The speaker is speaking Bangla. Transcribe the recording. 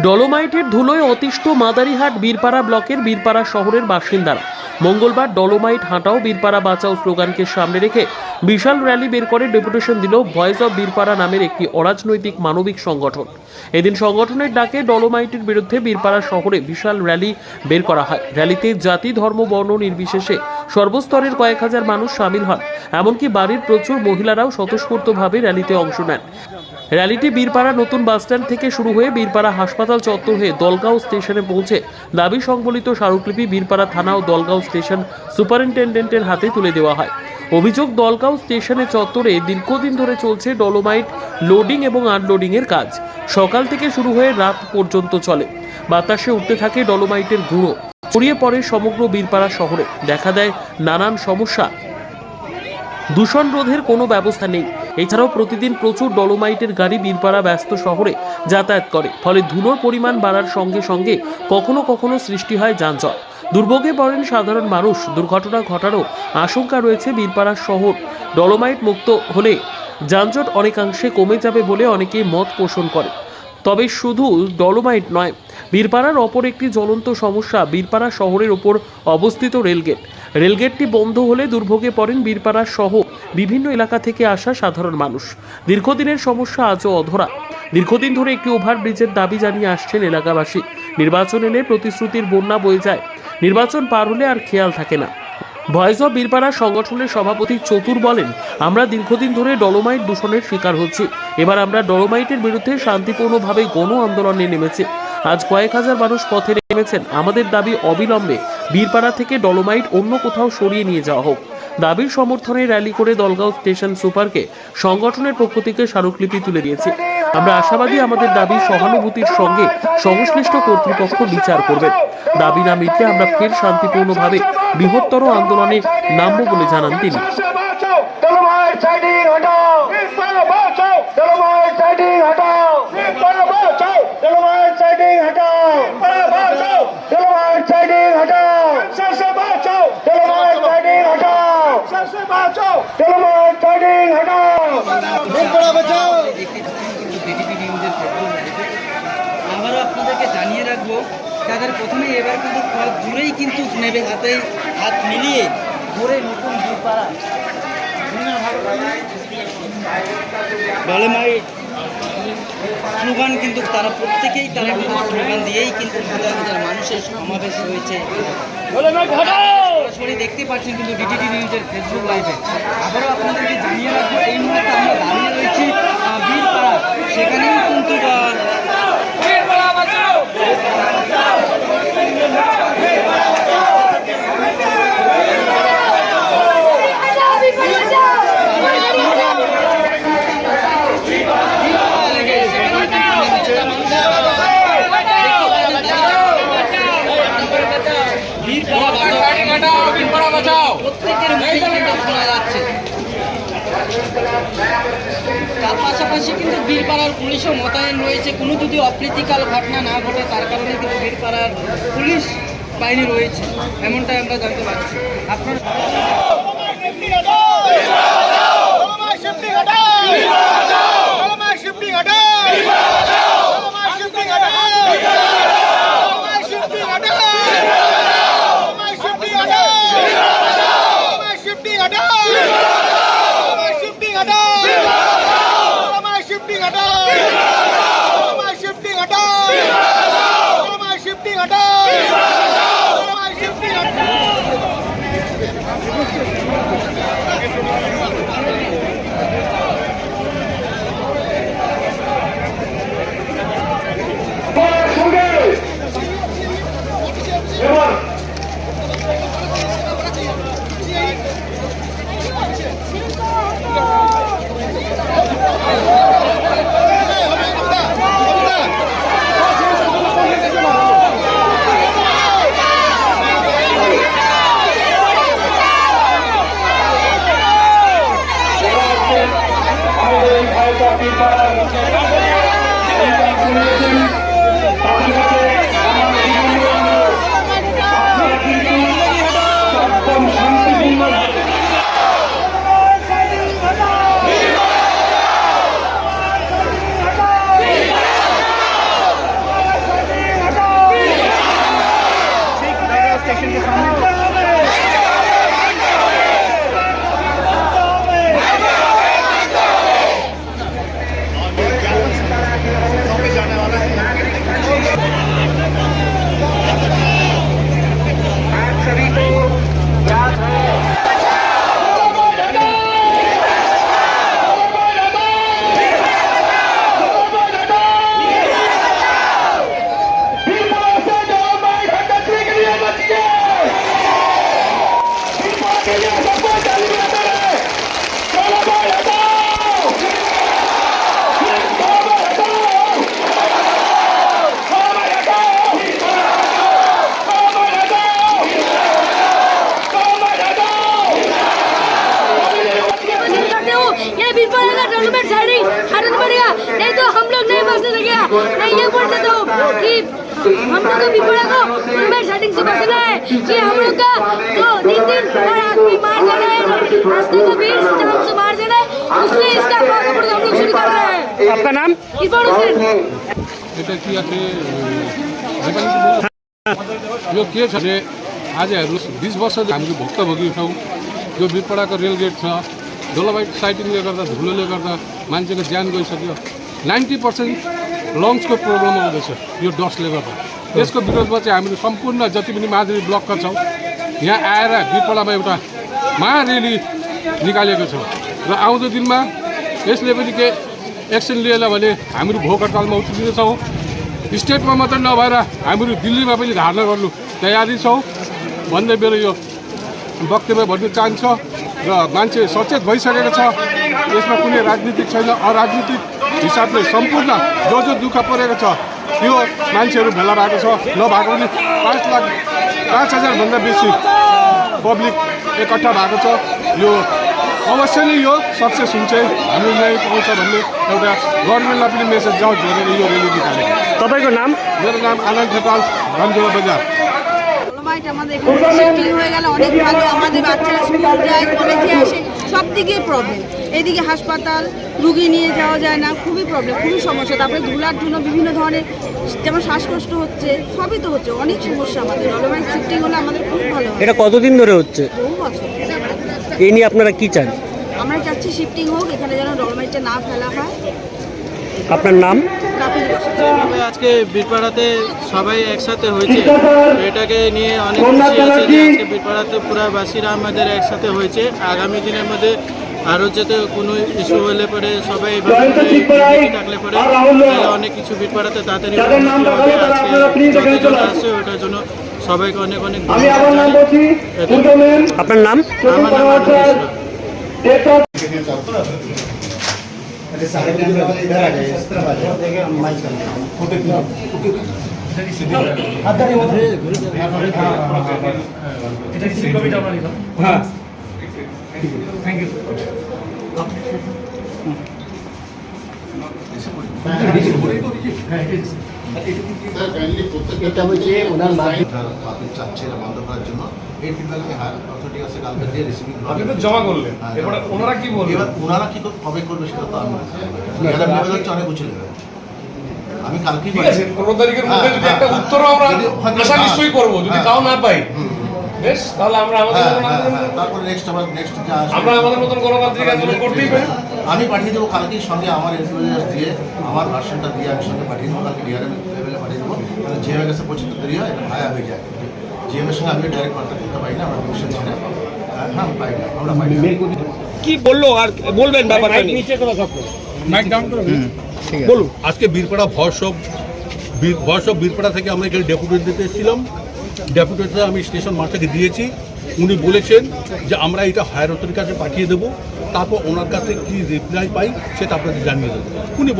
ডলোমাইটের ধুলোয় অতিষ্ঠ মাদারিহাট বীরপাড়া ব্লকের বীরপাড়া শহরের বাসিন্দারা। মঙ্গলবার ডলোমাইট হাঁটাও বীরপাড়া বাঁচাও স্লোগানকে সামনে রেখে বিশাল র্যালি বের করে ডেপুটেশন দিল ভয়েস অব বীরপাড়া নামের একটি অরাজনৈতিক মানবিক সংগঠন। এদিন সংগঠনের ডাকে ডলোমাইটের বিরুদ্ধে বীরপাড়া শহরে বিশাল র্যালি বের করা হয়। র্যালিতে জাতি, ধর্ম, বর্ণ নির্বিশেষে সর্বস্তরের কয়েক হাজার মানুষ সামিল হন। এমনকি বাড়ির প্রচুর মহিলারাও স্বতঃস্ফূর্তভাবে র্যালিতে অংশ নেন। র্যালিটি বীরপাড়া নতুন বাসস্ট্যান্ড থেকে শুরু হয়ে বীরপাড়া হাসপাতাল চত্বর হয়ে দলগাঁও স্টেশনে পৌঁছে দাবি সংবলিত স্মারকলিপি বীরপাড়া থানা ও দলগাঁও স্টেশন সুপারিনটেন্ডেন্টের হাতে তুলে দেওয়া হয়। অভিযোগ, দলগাঁও স্টেশনে চত্বরে দীর্ঘদিন ধরে চলছে ডলোমাইট লোডিং এবং আনলোডিংয়ের কাজ। সকাল থেকে শুরু হয়ে রাত পর্যন্ত চলে। বাতাসে উঠতে থাকে ডলোমাইটের গুঁড়ো। ছড়িয়ে পড়ে সমগ্র বীরপাড়া শহরে। দেখা দেয় নানান সমস্যা। দূষণ রোধের কোনো ব্যবস্থা নেই। এছাড়াও প্রতিদিন প্রচুর ডলোমাইটের গাড়ি বীরপাড়া ব্যস্ত শহরে যাতায়াত করে। ফলে ধুলোর পরিমাণ বাড়ার সঙ্গে সঙ্গে কখনো কখনো সৃষ্টি হয় যানজট। দুর্ভোগে পড়েন সাধারণ মানুষ। দুর্ঘটনা ঘটারও আশঙ্কা রয়েছে বীরপাড়া শহর। ডলোমাইট মুক্ত হলে যানজট অনেকাংশে কমে যাবে বলে অনেকেই মত পোষণ করে। তবে শুধু ডলোমাইট নয়, বীরপাড়ার অপর একটি জ্বলন্ত সমস্যা বীরপাড়া শহরের ওপর অবস্থিত রেলগেট। রেলগেটটি বন্ধ হলে দুর্ভোগে পড়েন বীরপাড়া সহ বিভিন্ন এলাকা থেকে আসা সাধারণ মানুষ। দীর্ঘদিনের সমস্যা আজও অধরা। দীর্ঘদিন ধরে একটি ওভারব্রিজের দাবি জানিয়ে আসছেন এলাকাবাসী। নির্বাচন এলে প্রতিশ্রুতির বন্যা বয়ে যায়। নির্বাচন পার হলে আর খেয়াল থাকে না। ভয়েস অব বীরপাড়া সংগঠনের সভাপতি চতুর বলেন, আমরা দীর্ঘদিন ধরে ডলোমাইট দূষণের শিকার হচ্ছি। এবার আমরা ডলোমাইটের বিরুদ্ধে শান্তিপূর্ণভাবে গণ আন্দোলনে নেমেছি। আজ কয়েক হাজার মানুষ পথে নেমেছেন। আমাদের দাবি অবিলম্বে বীরপাড়া থেকে ডলোমাইট অন্য কোথাও সরিয়ে নিয়ে যাওয়া হোক দাবির সমর্থনে র্যালি করে দলগাঁও স্টেশন সুপারকে সংগঠনের পক্ষ থেকে স্মারকলিপি তুলে দিয়েছে আমরা আশাবাদী আমাদের দাবি সহানুভূতির সঙ্গে সংশ্লিষ্ট কর্তৃপক্ষ বিচার করবেন দাবি না মিটলে আমরা ফের শান্তিপূর্ণভাবে বৃহত্তর আন্দোলনে নামব বলে জানান তিনি বাঁচাও ডলোমাইট সাইডিং হটাও বিস্তারা বাঁচাও ডলোমাইট সাইডিং হটাও বিস্তারা বাঁচাও ডলোমাইট সাইডিং হটাও বিস্তারা বাঁচাও ডলোমাইট সাইডিং হটাও সরসে বাঁচাও ডলোমাইট সাইডিং হটাও বাঁচাও। লাইভে আবারও আপনাদেরকে জানিয়ে রাখব তাদের প্রথমে এবার কিন্তু পথ জুড়েই কিন্তু নেবে হাতে হাত মিলিয়ে ধরে নতুন দুপাড়া ডলেমাই স্লোগান কিন্তু তারা প্রত্যেকেই তারা কিন্তু স্লোগান দিয়েই কিন্তু হাজার হাজার মানুষের সমাবেশ হয়েছে। সরাসরি দেখতে পাচ্ছেন কিন্তু ডিটিটি নিউজের ফেসবুক লাইভে আবারও আপনাদেরকে জানিয়ে রাখব, এই মুহূর্তে আমরা দাঁড়িয়ে রয়েছি বীরপাড়া বীরপাড়ার পুলিশও মোতায়েন রয়েছে। কোনো যদি অপ্রীতিকাল ঘটনা না ঘটে, তার কারণে কিন্তু বীরপাড়ার পুলিশ বাহিনী রয়েছে। এমনটাই আমরা জানতে পারছি। আপনারা बीच पर अगर टूर्नामेंट सारी हटन पड़ेगा नहीं तो हम लोग नहीं बचने लगे मैं ये बोलते तो कि हम लोग भी बीपड़ा को टूर्नामेंट सेटिंग से बचना है। कि हम लोग का जो नितिन और आदमी मार जाना है। रास्ते को भी चाँद से मार जाना है। उसने इसका भागा पड़ता हम लोग शुरू कर रहे हैं। आपका नाम? इरफान हुसैन। यो के छ अरे आज हेर्नुहोस् बिस वर्ष हामीले भोक्तभोगी छौँ यो बिरपडाको रेल गेट छ डोलोबाइट साइटिङले गर्दा धुलोले गर्दा मान्छेको ज्यान गइसक्यो। नाइन्टी पर्सेन्ट लङ्सको प्रब्लम आउँदैछ यो डस्टले गर्दा। यसको विरोधमा चाहिँ हामीले सम्पूर्ण जति पनि माधुरी ब्लकका छौँ यहाँ आएर बिरपाडामा एउटा महारेली निकालेको छौँ। र आउँदो दिनमा यसले पनि के एक्सन लिएन भने हामीहरू भोक हडतालमा उत्रिनेछौँ स्टेटमा मात्र नभएर हामीहरू दिल्लीमा पनि धारणा गर्नु तयारी छौँ भन्दै मेरो यो वक्तव्य भन्नु चाहन्छ। र मान्छे सचेत भइसकेको छ। यसमा कुनै राजनीतिक छैन अराजनीतिक हिसाबले सम्पूर्ण जो जो दुःख परेको छ। त्यो मान्छेहरू भेला भएको छ नभएको पनि पाँच लाख पाँच हजारभन्दा बेसी पब्लिक एकट्ठा भएको छ। यो अवश्य नै यो सक्सेस हुन्छ हामीले न्याय पाउँछ भन्ने एउटा गभर्मेन्टलाई पनि मेसेज जाओस् भनेर यो रेली निकालेको। तपाईँको नाम? मेरो नाम आनन्द ठेपाल रामजोड़ा बजार। ডলোমাইট আমাদের এখানে শিফটিং হয়ে গেলে। অনেক ভালো আমাদের বাচ্চারা স্কুল যায় কলেজে আসে সব দিকেই প্রবলেম এদিকে হাসপাতাল রুগী নিয়ে যাওয়া যায় না খুবই প্রবলেম খুবই সমস্যা। তারপরে ধুলার জন্য বিভিন্ন ধরনের যেমন শ্বাসকষ্ট হচ্ছে সবই তো হচ্ছে অনেক সমস্যা আমাদের। ডলোমাইট শিফটিং হলে আমাদের খুব ভালো এটা কতদিন ধরে হচ্ছে? বহু বছর। এই নিয়ে আপনারা কি চান? আমরা চাচ্ছি শিফটিং হোক এখানে যেন ডলোমাইটটা না ফেলা হয়। আপনার নাম? আজকে বীরপাড়াতে সবাই একসাথে হয়েছে। এটাকে নিয়ে অনেক খুশি আছে যে আজকে বীরপাড়াতে পুরাবাসীরা আমাদের একসাথে হয়েছে। আগামী দিনের মধ্যে আরও যাতে কোনো ইস্যু হলে পরে সবাই থাকলে পরে তাহলে অনেক কিছু বীরপাড়াতে তাড়াতাড়ি হবে। আজকে যতজন আছে ওটার জন্য সবাইকে অনেক অনেক আপনার নাম? আমার নাম আনোয়ার ইসলাম। ডেট এটা হচ্ছে ওনার মাধ্যমে চাচ্ছে এটা বন্ধ করার জন্য? এই ফিডব্যাককে হায়ার অথরিটি কাছে কালকে দিয়ে রিসিভিং আপনি তো জমা করলেন। হ্যাঁ, এবার ওনারা কি বলবেন এবার ওনারা কি কবে করবে সেটা তো আমি এরা লেভেল হচ্ছে অনেক উঁচু লেভেল আমি কালকে ঠিক আছে পনেরো তারিখের মধ্যে হ্যাঁ, যদি একটা হ্যাঁ, উত্তরও আমরা আশা নিশ্চয়ই করব যদি। তাও না পাই বেশ তাহলে আমরা আমাদের। তারপরে নেক্সট আবার নেক্সট যা আমরা আমাদের মতন গণতান্ত্রিক আন্দোলন করতেই পারি। আমি পাঠিয়ে দেবো কালকেই সঙ্গে আমার ইনফ্লুয়েন্স দিয়ে আমার ভার্সনটা দিয়ে আমি সঙ্গে পাঠিয়ে দেবো কালকে ডিআরএম লেভেলে পাঠিয়ে দেবো। জিএমের কাছে পৌঁছতে দেরি হয় এটা ভায়া হয়ে যায়। জিএমের সঙ্গে আমি ডাইরেক্ট কন্ট্যাক্ট করতে পারি না আমরা কমিশন ছেড়ে। হ্যাঁ, পাই না আমরা পাই কি বলল আর বলবেন ব্যাপারটা নিয়ে? বলুন। আজকে বীরপাড়া ভয়েস অফ বীরপাড়া থেকে আমরা এখানে ডেপুটেট দিতে এসেছিলাম। ডেপুটেটটা আমি স্টেশন মাস্টারকে দিয়েছি। উনি বলেছেন যে আমরা এটা হায়ার অথরিটির কাছে পাঠিয়ে দেবো। তারপর ওনার কাছে কি রিপ্লাই পাই সেটা আপনাদের জানিয়ে দেবো। উনি